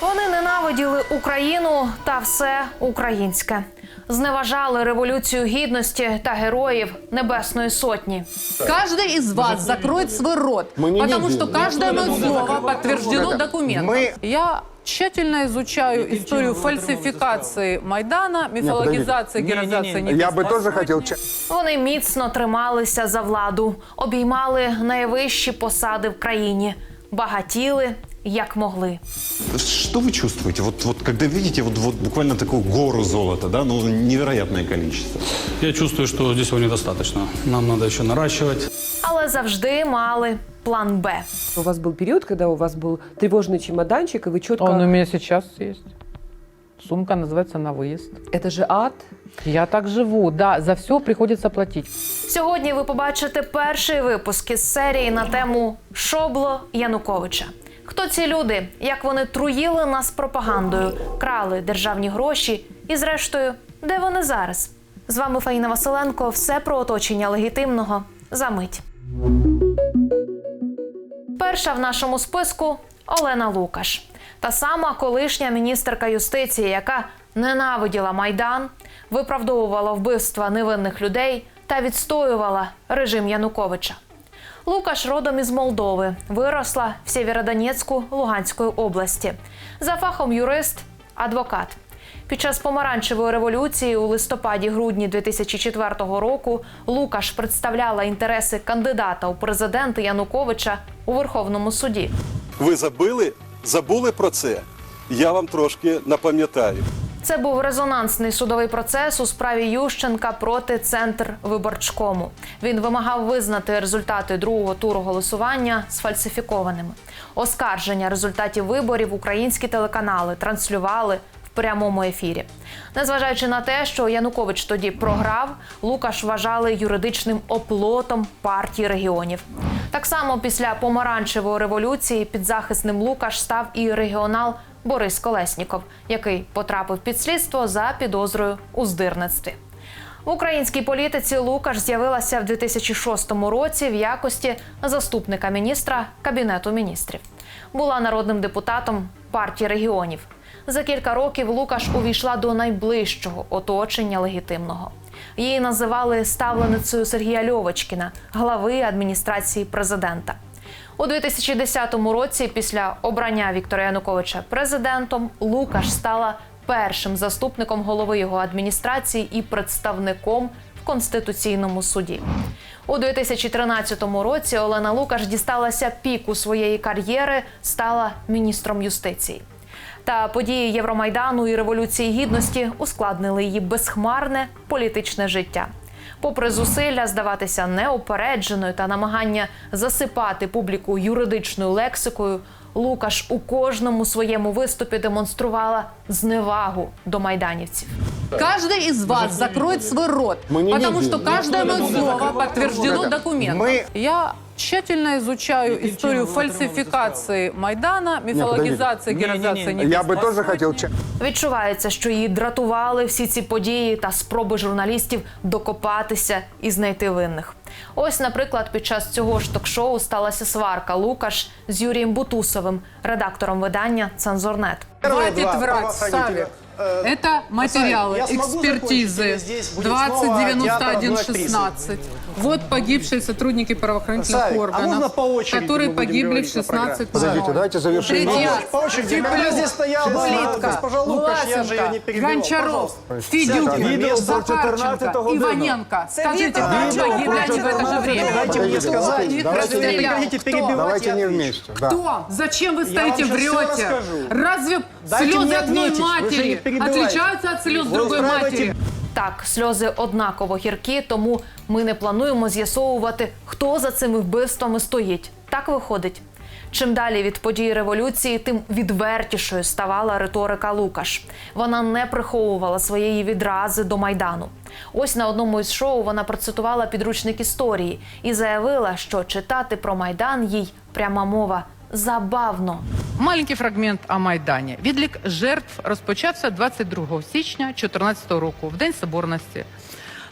Вони ненавиділи Україну та все українське, зневажали революцію гідності та героїв Небесної Сотні. Каждый из вас закроет свой рот, Мы не потому видим. что каждое мое слово подтверждено Это документом. мы- Я тщательно изучаю историю фальсификации Майдана, мифологизации, героизации Я бы тоже хотел... ча- Вони міцно трималися за владу, обіймали найвищі посади в країні, багатіли як могли. Что вы чувствуете? Вот, вот когда видите вот, вот буквально такую гору золота, да, ну невероятное количество. Я чувствую, что здесь его недостаточно. Нам надо еще наращивать. Але завжди мали план Б. У вас был период, когда у вас был тревожный чемоданчик, и вы четко... Он у меня сейчас есть. Сумка называется «На выезд». Это же ад. Я так живу, да, за все приходится платить. Сьогодні ви побачите перший випуск із серії на тему Шобло Януковича. Хто ці люди? Як вони труїли нас пропагандою, крали державні гроші і, зрештою, де вони зараз? З вами Фаїна Василенко. Все про оточення легітимного за мить. Перша в нашому списку Олена Лукаш, та сама колишня міністерка юстиції, яка ненавиділа майдан, виправдовувала вбивства невинних людей та відстоювала режим Януковича. Лукаш родом із Молдови, виросла в Сєвєродонецьку Луганської області. За фахом юрист, адвокат. Під час помаранчевої революції у листопаді-грудні 2004 року Лукаш представляла інтереси кандидата у президенти Януковича у Верховному суді. Ви забили, забули про це? Я вам трошки напам'ятаю. Це був резонансний судовий процес у справі Ющенка проти центр виборчкому. Він вимагав визнати результати другого туру голосування сфальсифікованими. Оскарження результатів виборів українські телеканали транслювали в прямому ефірі. Незважаючи на те, що Янукович тоді програв, Лукаш вважали юридичним оплотом партії регіонів. Так само після помаранчевої революції підзахисним Лукаш став і регіонал Борис Колесніков, який потрапив під слідство за підозрою у здирництві. В українській політиці Лукаш з'явилася в 2006 році в якості заступника міністра Кабінету міністрів. Була народним депутатом партії регіонів. За кілька років Лукаш увійшла до найближчого оточення легітимного. Її називали ставленицею Сергія Льовочкіна, глави адміністрації президента. У 2010 році, після обрання Віктора Януковича президентом, Лукаш стала першим заступником голови його адміністрації і представником в конституційному суді. У 2013 році Олена Лукаш дісталася піку своєї кар'єри, стала міністром юстиції. Та події Євромайдану і Революції Гідності ускладнили її безхмарне політичне життя. Попри зусилля здаватися неопередженою та намагання засипати публіку юридичною лексикою, Лукаш у кожному своєму виступі демонструвала зневагу до майданівців. Каждый из вас закроет свой рот, Мы не потому видим. что каждое мое слово подтверждено Это документом. мы- Я тщательно изучаю историю фальсификации Майдана, мифологизации, героизации. Я бы тоже хотел... ча- Відчувається, що її дратували всі ці події та спроби журналістів докопатися і знайти винних. Ось, наприклад, під час цього ж ток-шоу сталася сварка Лукаш з Юрієм Бутусовим, редактором видання Цензорнет. Хватить врать, Савик. Это материалы экспертизы 2091-16. Вот погибшие сотрудники правоохранительных органов, которые погибли в 16 Подождите, дайте завершим. По очереди, типа когда здесь стояла госпожа Лукаш, я же ее не перебивал. Гончаров, Федюк, Захарченко, Иваненко. Скажите, как погибли они в это же время? Дайте мне сказать. Прекратите перебивать. Давайте не вместе. Кто? Зачем вы стоите, врете? Разве слезы одной матери? Отличаются от слез Вы другой матери? Так, сльози однаково гіркі, тому ми не плануємо з'ясовувати, хто за цими вбивствами стоїть. Так виходить. Чим далі від подій революції, тим відвертішою ставала риторика Лукаш. Вона не приховувала своєї відрази до майдану. Ось на одному із шоу вона процитувала підручник історії і заявила, що читати про майдан їй пряма мова забавно. Маленький фрагмент о Майдані. Відлік жертв розпочався 22 січня 2014 року, в День Соборності,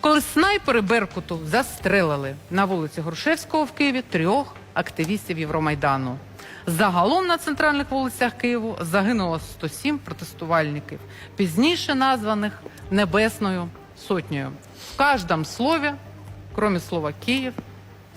коли снайпери Беркуту застрелили на вулиці Грушевського в Києві трьох активістів Євромайдану. Загалом на центральних вулицях Києву загинуло 107 протестувальників, пізніше названих Небесною Сотнею. В кожному слові, крім слова Київ,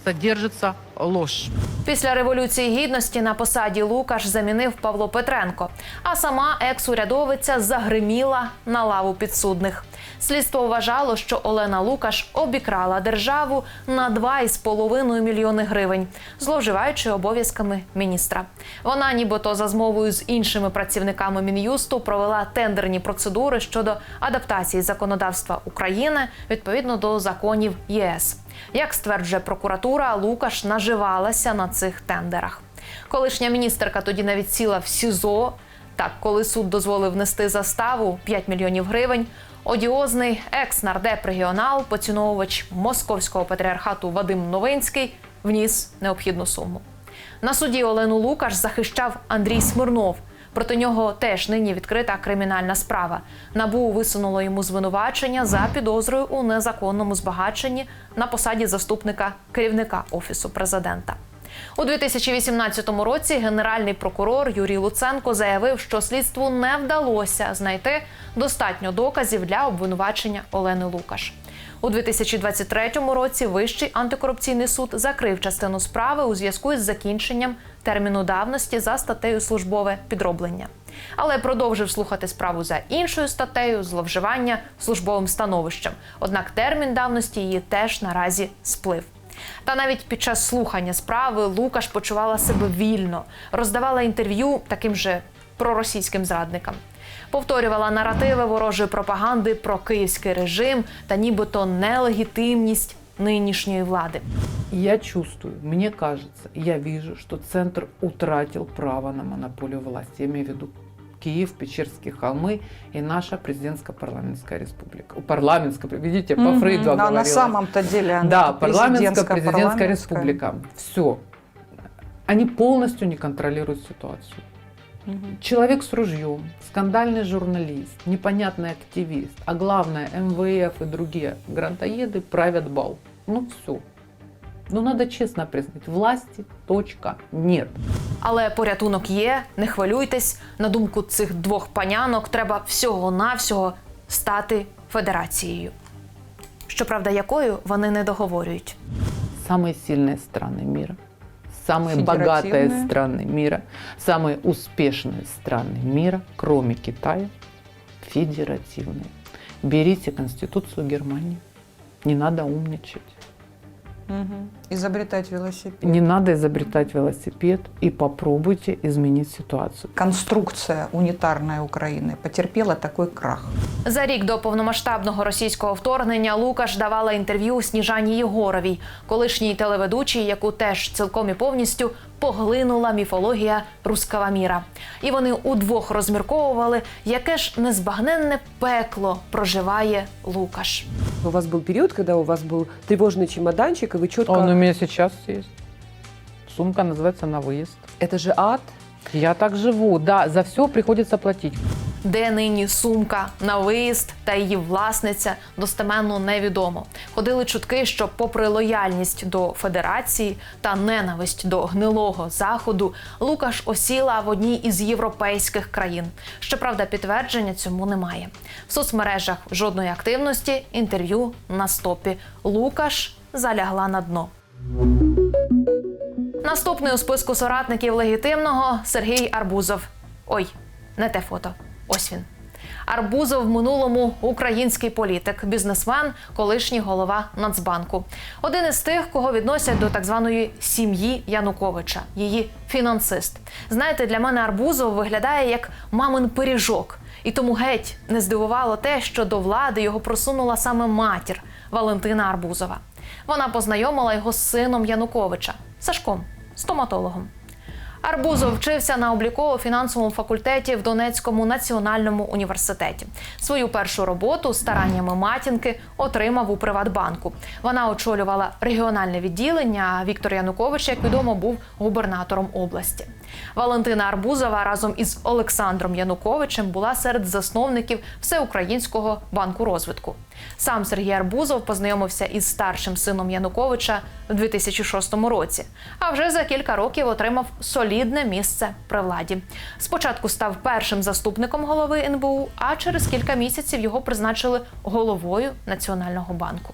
содержиться ложь. Після революції гідності на посаді Лукаш замінив Павло Петренко, а сама екс-урядовиця загриміла на лаву підсудних. Слідство вважало, що Олена Лукаш обікрала державу на 2,5 мільйони гривень, зловживаючи обов'язками міністра. Вона, нібито за змовою з іншими працівниками мін'юсту, провела тендерні процедури щодо адаптації законодавства України відповідно до законів ЄС. Як стверджує прокуратура, Лукаш наживалася на цих тендерах. Колишня міністерка тоді навіть сіла в СІЗО. Так, коли суд дозволив нести заставу 5 мільйонів гривень, одіозний екс-нардеп регіонал, поціновувач московського патріархату Вадим Новинський вніс необхідну суму. На суді Олену Лукаш захищав Андрій Смирнов. Проти нього теж нині відкрита кримінальна справа. Набу висунуло йому звинувачення за підозрою у незаконному збагаченні на посаді заступника керівника офісу президента. У 2018 році генеральний прокурор Юрій Луценко заявив, що слідству не вдалося знайти достатньо доказів для обвинувачення Олени Лукаш. У 2023 році Вищий антикорупційний суд закрив частину справи у зв'язку із закінченням терміну давності за статтею службове підроблення, але продовжив слухати справу за іншою статтею зловживання службовим становищем. Однак термін давності її теж наразі сплив. Та навіть під час слухання справи Лукаш почувала себе вільно, роздавала інтерв'ю таким же проросійським зрадникам. Повторювала наративи ворожої пропаганди про київський режим та нібито нелегітимність нинішньої влади. Я чувствую, мне кажется, я вижу, что центр утратил право на монополию власти. Я имею в виду Киев, Печерские холмы и наша президентско-парламентская республика. Парламентская, видите, по Фрейду Да, на самом-то деле она Да, парламентско-президентская республика. Все. Они полностью не контролируют ситуацию. Человек с ружьем, скандальный журналист, непонятный активист, а главное МВФ и другие грантоеды правят бал. Ну все. Ну надо честно признать, власти точка нет. Але порятунок є, не хвилюйтесь. На думку цих двох панянок, треба всього-навсього стати федерацією. Щоправда, якою вони не договорюють. Самые сильные страны мира, самые богатые Федеративные. страны мира, самые успешные страны мира, кроме Китая, федеративные. Берите Конституцию Германии. Не надо умничать. Мгм. Изобретать велосипед. Не надо изобретать велосипед и попробуйте изменить ситуацию. Конструкция унитарная Украины потерпела такой крах. За рік до повномасштабного російського вторгнення Лукаш давала інтерв'ю Сніжані Єгоровій, колишній телеведучій, яку теж цілком і повністю поглинула міфологія рускава міра. І вони удвох розмірковували, яке ж незбагненне пекло проживає Лукаш. У вас был период, когда у вас был тревожный чемоданчик, и вы четко... Он у меня сейчас есть. Сумка называется на выезд. Это же ад. Я так живу, да, за все приходится платить. Де нині сумка на виїзд та її власниця достеменно невідомо. Ходили чутки, що, попри лояльність до федерації та ненависть до гнилого заходу, Лукаш осіла в одній із європейських країн. Щоправда, підтвердження цьому немає. В соцмережах жодної активності, інтерв'ю на стопі. Лукаш залягла на дно. Наступний у списку соратників легітимного Сергій Арбузов. Ой, не те фото. Ось він. Арбузов в минулому український політик, бізнесмен, колишній голова Нацбанку. Один із тих, кого відносять до так званої сім'ї Януковича, її фінансист. Знаєте, для мене Арбузов виглядає як мамин пиріжок. І тому геть не здивувало те, що до влади його просунула саме матір Валентина Арбузова. Вона познайомила його з сином Януковича Сашком, стоматологом. Арбузов вчився на обліково-фінансовому факультеті в Донецькому національному університеті. Свою першу роботу стараннями матінки отримав у Приватбанку. Вона очолювала регіональне відділення. Віктор Янукович, як відомо, був губернатором області. Валентина Арбузова разом із Олександром Януковичем була серед засновників Всеукраїнського банку розвитку. Сам Сергій Арбузов познайомився із старшим сином Януковича в 2006 році, а вже за кілька років отримав солідне місце при владі. Спочатку став першим заступником голови НБУ, а через кілька місяців його призначили головою Національного банку.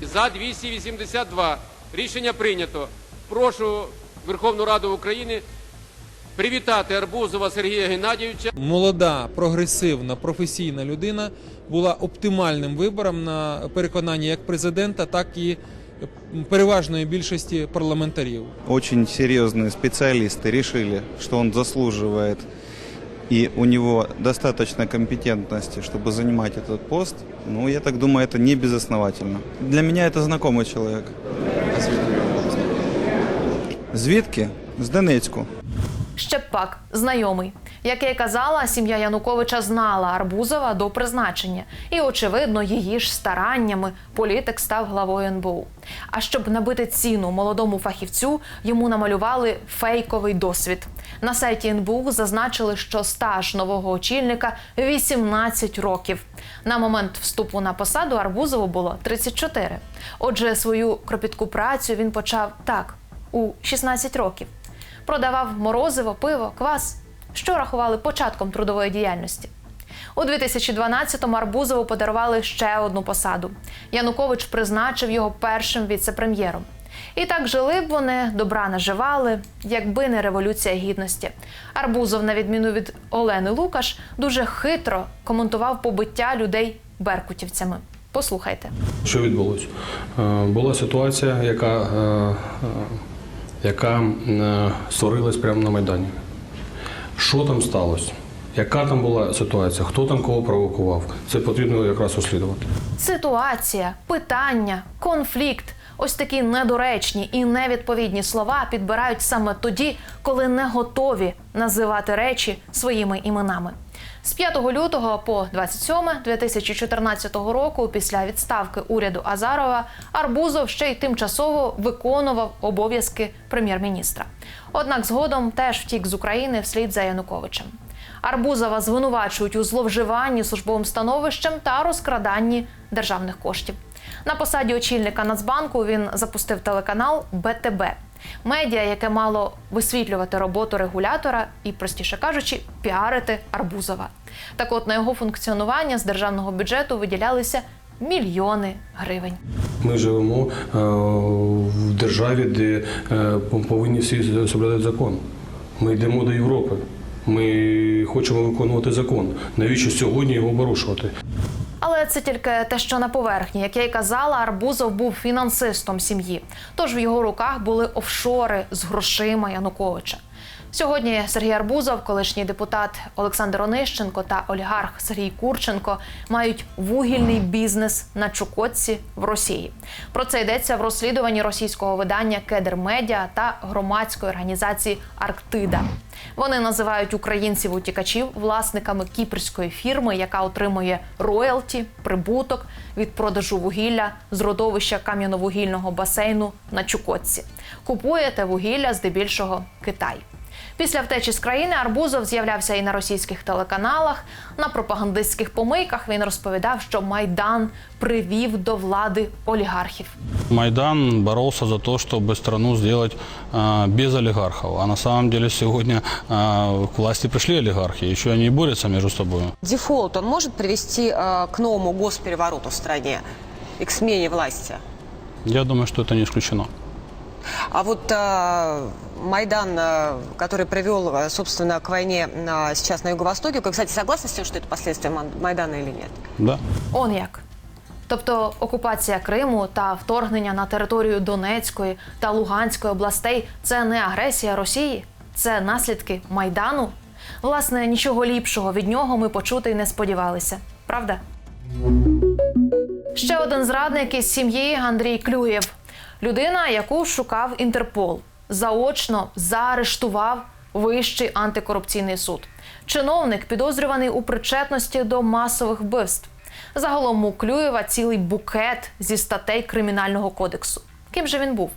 За 282. Рішення прийнято. Прошу Верховну Раду України привітати Арбузова Сергія Геннадійовича. молода, прогресивна, професійна людина була оптимальним вибором на переконання як президента, так і переважної більшості парламентарів. Очень серьезные специалисты решили, что он заслуживает и у него достаточно компетентности, чтобы занимать этот пост. Ну, я так думаю, это не безосновательно. Для меня это знакомый человек. Звідки? З Донецьку. Ще пак знайомий. Як я й казала, сім'я Януковича знала Арбузова до призначення, і очевидно, її ж стараннями політик став главою НБУ. А щоб набити ціну молодому фахівцю, йому намалювали фейковий досвід. На сайті НБУ зазначили, що стаж нового очільника 18 років. На момент вступу на посаду Арбузову було 34. Отже, свою кропітку працю він почав так у 16 років продавав морозиво, пиво, квас, що рахували початком трудової діяльності. У 2012-му Арбузову подарували ще одну посаду. Янукович призначив його першим віце-прем'єром. І так жили б вони, добра наживали, якби не революція гідності. Арбузов, на відміну від Олени Лукаш, дуже хитро коментував побиття людей беркутівцями. Послухайте. Що відбулося? Е, Була ситуація, яка, е, е, яка е, створилась прямо на Майдані. Що там сталося? Яка там була ситуація? Хто там кого провокував? Це потрібно якраз розслідувати. Ситуація, питання, конфлікт. Ось такі недоречні і невідповідні слова підбирають саме тоді, коли не готові називати речі своїми іменами. З 5 лютого по 27 2014 року, після відставки уряду Азарова, Арбузов ще й тимчасово виконував обов'язки прем'єр-міністра. Однак згодом теж втік з України вслід за Януковичем. Арбузова звинувачують у зловживанні службовим становищем та розкраданні державних коштів. На посаді очільника Нацбанку він запустив телеканал БТБ. Медіа, яке мало висвітлювати роботу регулятора і, простіше кажучи, піарити Арбузова. Так от на його функціонування з державного бюджету виділялися мільйони гривень. Ми живемо е, в державі, де е, повинні всі соблюдати закон. Ми йдемо до Європи. Ми хочемо виконувати закон. Навіщо сьогодні його порушувати? Але це тільки те, що на поверхні. Як я й казала, Арбузов був фінансистом сім'ї. Тож в його руках були офшори з грошима Януковича. Сьогодні Сергій Арбузов, колишній депутат Олександр Онищенко та олігарх Сергій Курченко мають вугільний бізнес на Чукотці в Росії. Про це йдеться в розслідуванні російського видання Кедр Медіа та громадської організації Арктида. Вони називають українців утікачів власниками кіпрської фірми, яка отримує роялті, прибуток від продажу вугілля з родовища кам'яновугільного басейну на Чукотці. Купує те вугілля здебільшого Китай. Після втечі з країни Арбузов з'являвся і на російських телеканалах. На пропагандистських помийках він розповідав, що майдан привів до влади олігархів. Майдан боролся за то, чтобы страну сделать э, без олигархов. А на самом деле сегодня э, к власти пришли олигархи, еще они и борются между собой. Дефолт, он может привести э, к новому госперевороту в стране и к смене власти? Я думаю, что это не исключено. А вот э, Майдан, э, который привел, э, собственно, к войне э, сейчас на Юго-Востоке, вы, кстати, согласны с тем, что это последствия Ман- Майдана или нет? Да. Он як. Тобто окупація Криму та вторгнення на територію Донецької та Луганської областей це не агресія Росії, це наслідки Майдану. Власне, нічого ліпшого від нього ми почути й не сподівалися. Правда? Ще один зрадник із сім'ї Андрій Клюєв. Людина, яку шукав Інтерпол, заочно заарештував Вищий антикорупційний суд. Чиновник підозрюваний у причетності до масових вбивств. Загалом у Клюєва цілий букет зі статей Кримінального кодексу. Ким же він був?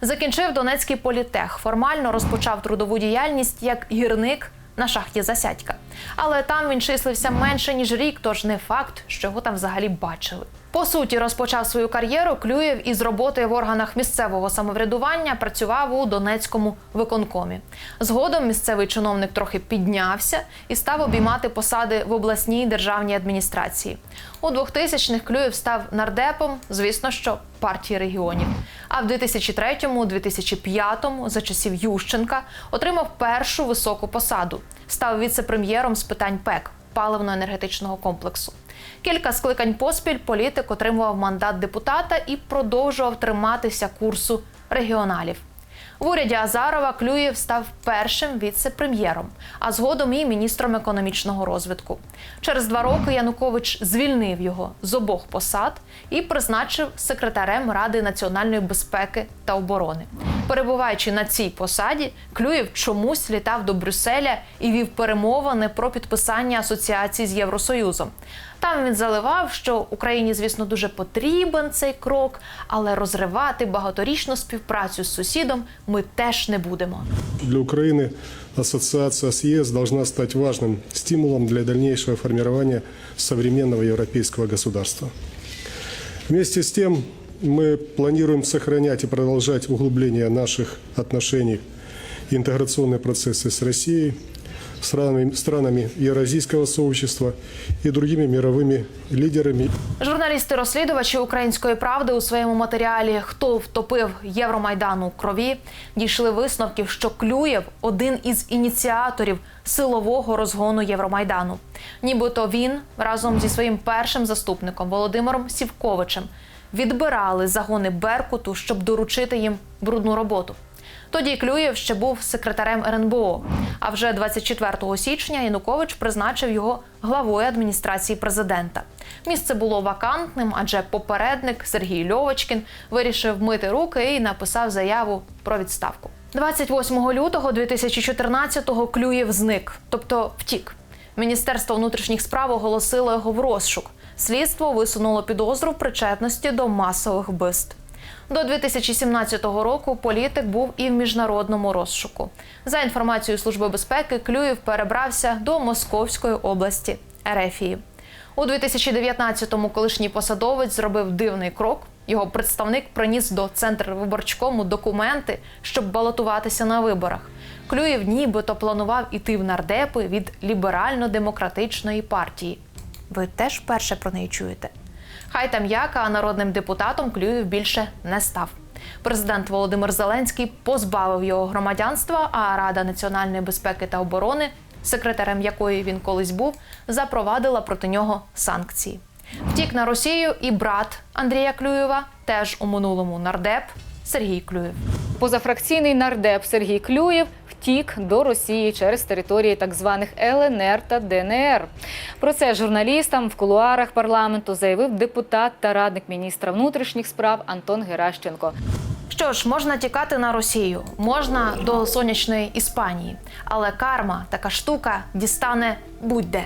Закінчив Донецький політех, формально розпочав трудову діяльність як гірник на шахті Засядька. Але там він числився менше ніж рік, тож не факт, що його там взагалі бачили. По суті, розпочав свою кар'єру Клюєв із роботи в органах місцевого самоврядування, працював у Донецькому виконкомі. Згодом місцевий чиновник трохи піднявся і став обіймати посади в обласній державній адміністрації. У 2000-х Клюєв став нардепом, звісно, що партії регіонів. А в 2003-2005 за часів Ющенка отримав першу високу посаду. Став віце-прем'єром з питань ПЕК паливно-енергетичного комплексу. Кілька скликань поспіль політик отримував мандат депутата і продовжував триматися курсу регіоналів. В уряді Азарова Клюєв став першим віце-прем'єром, а згодом і міністром економічного розвитку. Через два роки Янукович звільнив його з обох посад і призначив секретарем Ради національної безпеки та оборони. Перебуваючи на цій посаді, Клюєв чомусь літав до Брюсселя і вів перемовини про підписання асоціації з Євросоюзом. Там він заливав, що Україні, звісно, дуже потрібен цей крок, але розривати багаторічну співпрацю з сусідом ми теж не будемо. Для Украины ассоциация с ЕС должна стать важным стимулом для дальнейшего формирования современного европейского государства. Вместе с тем мы планируем сохранять и продолжать углубление наших отношений и интеграционные процессы с Россией, странами, странами Евразийского сообщества и другими мировыми лидерами Журналісти-розслідувачі української правди у своєму матеріалі Хто втопив Євромайдан у крові дійшли висновків, що Клюєв один із ініціаторів силового розгону Євромайдану. Нібито він разом зі своїм першим заступником Володимиром Сівковичем відбирали загони Беркуту, щоб доручити їм брудну роботу. Тоді Клюєв ще був секретарем РНБО. А вже 24 січня Янукович призначив його главою адміністрації президента. Місце було вакантним, адже попередник Сергій Льовочкін вирішив мити руки і написав заяву про відставку. 28 лютого 2014-го Клюєв зник, тобто втік. Міністерство внутрішніх справ оголосило його в розшук. Слідство висунуло підозру в причетності до масових вбивств. До 2017 року політик був і в міжнародному розшуку. За інформацією Служби безпеки, Клюєв перебрався до Московської області Ерефії. У 2019-му колишній посадовець зробив дивний крок. Його представник приніс до центру виборчкому документи, щоб балотуватися на виборах. Клюєв нібито планував іти в нардепи від ліберально-демократичної партії. Ви теж вперше про неї чуєте? Хай там яка народним депутатом Клюєв більше не став. Президент Володимир Зеленський позбавив його громадянства, а Рада національної безпеки та оборони, секретарем якої він колись був, запровадила проти нього санкції. Втік на Росію і брат Андрія Клюєва, теж у минулому нардеп Сергій Клюєв. Позафракційний нардеп Сергій Клюєв втік до Росії через території так званих ЛНР та ДНР. Про це журналістам в кулуарах парламенту заявив депутат та радник міністра внутрішніх справ Антон Геращенко. Що ж, можна тікати на Росію, можна до сонячної Іспанії, але карма, така штука, дістане будь-де.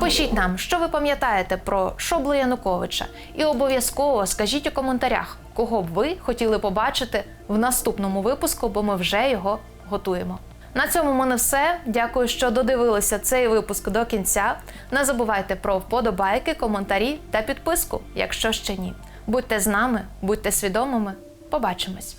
Пишіть нам, що ви пам'ятаєте про Шоблу Януковича, і обов'язково скажіть у коментарях, кого б ви хотіли побачити в наступному випуску, бо ми вже його готуємо. На цьому мене все. Дякую, що додивилися цей випуск до кінця. Не забувайте про вподобайки, коментарі та підписку, якщо ще ні. Будьте з нами, будьте свідомими. Побачимось.